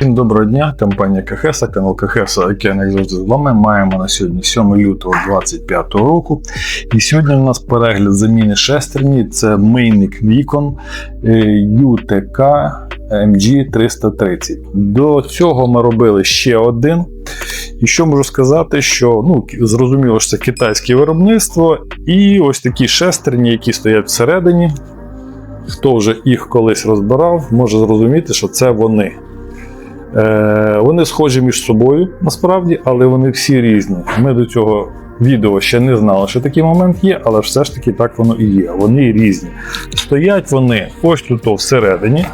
Всім доброго дня, компанія Кахеса, канал Кахеса Океан, як завжди з вами. Маємо на сьогодні 7 лютого 2025 року. І сьогодні у нас перегляд заміни шестерні. Це мийник е, UTK MG330. До цього ми робили ще один. І що можу сказати, що ну, зрозуміло, що це китайське виробництво, і ось такі шестерні, які стоять всередині. Хто вже їх колись розбирав, може зрозуміти, що це вони. Е, вони схожі між собою насправді, але вони всі різні. Ми до цього відео ще не знали, що такий момент є, але все ж таки так воно і є. Вони різні. Стоять вони ось тут всередині.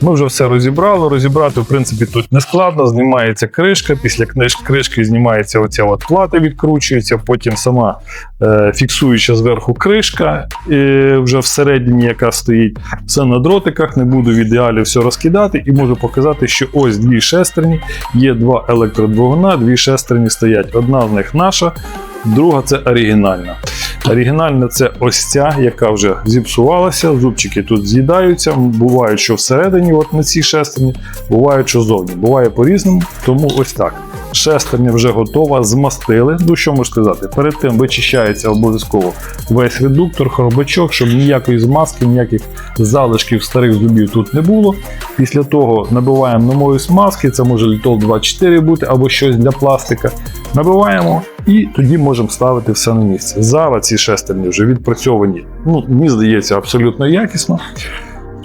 Ми вже все розібрали. Розібрати, в принципі, тут не складно. Знімається кришка. Після кришки знімається оця от плата, відкручується, потім сама е, фіксуюча зверху кришка, е, вже всередині, яка стоїть. Все на дротиках, не буду в ідеалі все розкидати, і можу показати, що ось дві шестерні, є два електродвигуна, дві шестерні стоять. Одна з них наша, друга це оригінальна. Оригінальна це ось ця, яка вже зіпсувалася, зубчики тут з'їдаються. Бувають, що всередині, от на цій шестерні, бувають, що ззовні. Буває по-різному, тому ось так. Шестерня вже готова, змастили. Ну що можу сказати? Перед тим вичищається обов'язково весь редуктор, хробачок, щоб ніякої змазки, ніяких залишків старих зубів тут не було. Після того набиваємо нової смазки, це може літол 24 бути або щось для пластика. Набиваємо і тоді можемо ставити все на місце. Зараз ці шестерні вже відпрацьовані. Ну, мені здається, абсолютно якісно.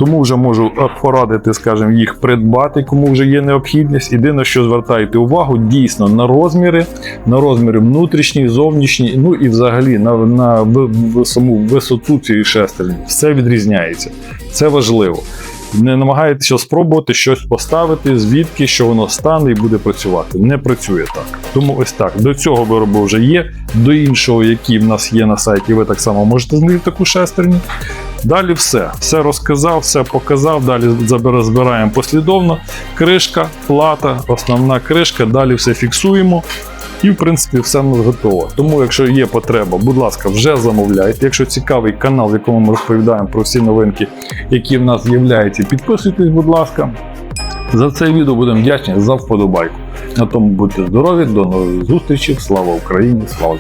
Тому вже можу порадити, скажімо, їх придбати, кому вже є необхідність. Єдине, що звертайте увагу, дійсно на розміри, на розміри внутрішні, зовнішні, ну і взагалі на, на в- саму висоту цієї шестерні. Все відрізняється. Це важливо. Не намагайтеся спробувати щось поставити, звідки що воно стане і буде працювати. Не працює так. Тому ось так. До цього виробу вже є. До іншого, який в нас є на сайті, ви так само можете знайти таку шестерню. Далі все. Все розказав, все показав. Далі забер- збираємо послідовно. Кришка, плата, основна кришка. Далі все фіксуємо. І, в принципі, все в нас готово. Тому, якщо є потреба, будь ласка, вже замовляйте. Якщо цікавий канал, в якому ми розповідаємо про всі новинки, які в нас з'являються, підписуйтесь, будь ласка. За це відео будемо вдячні за вподобайку. На тому будьте здорові, до нових зустрічей. Слава Україні! Слава!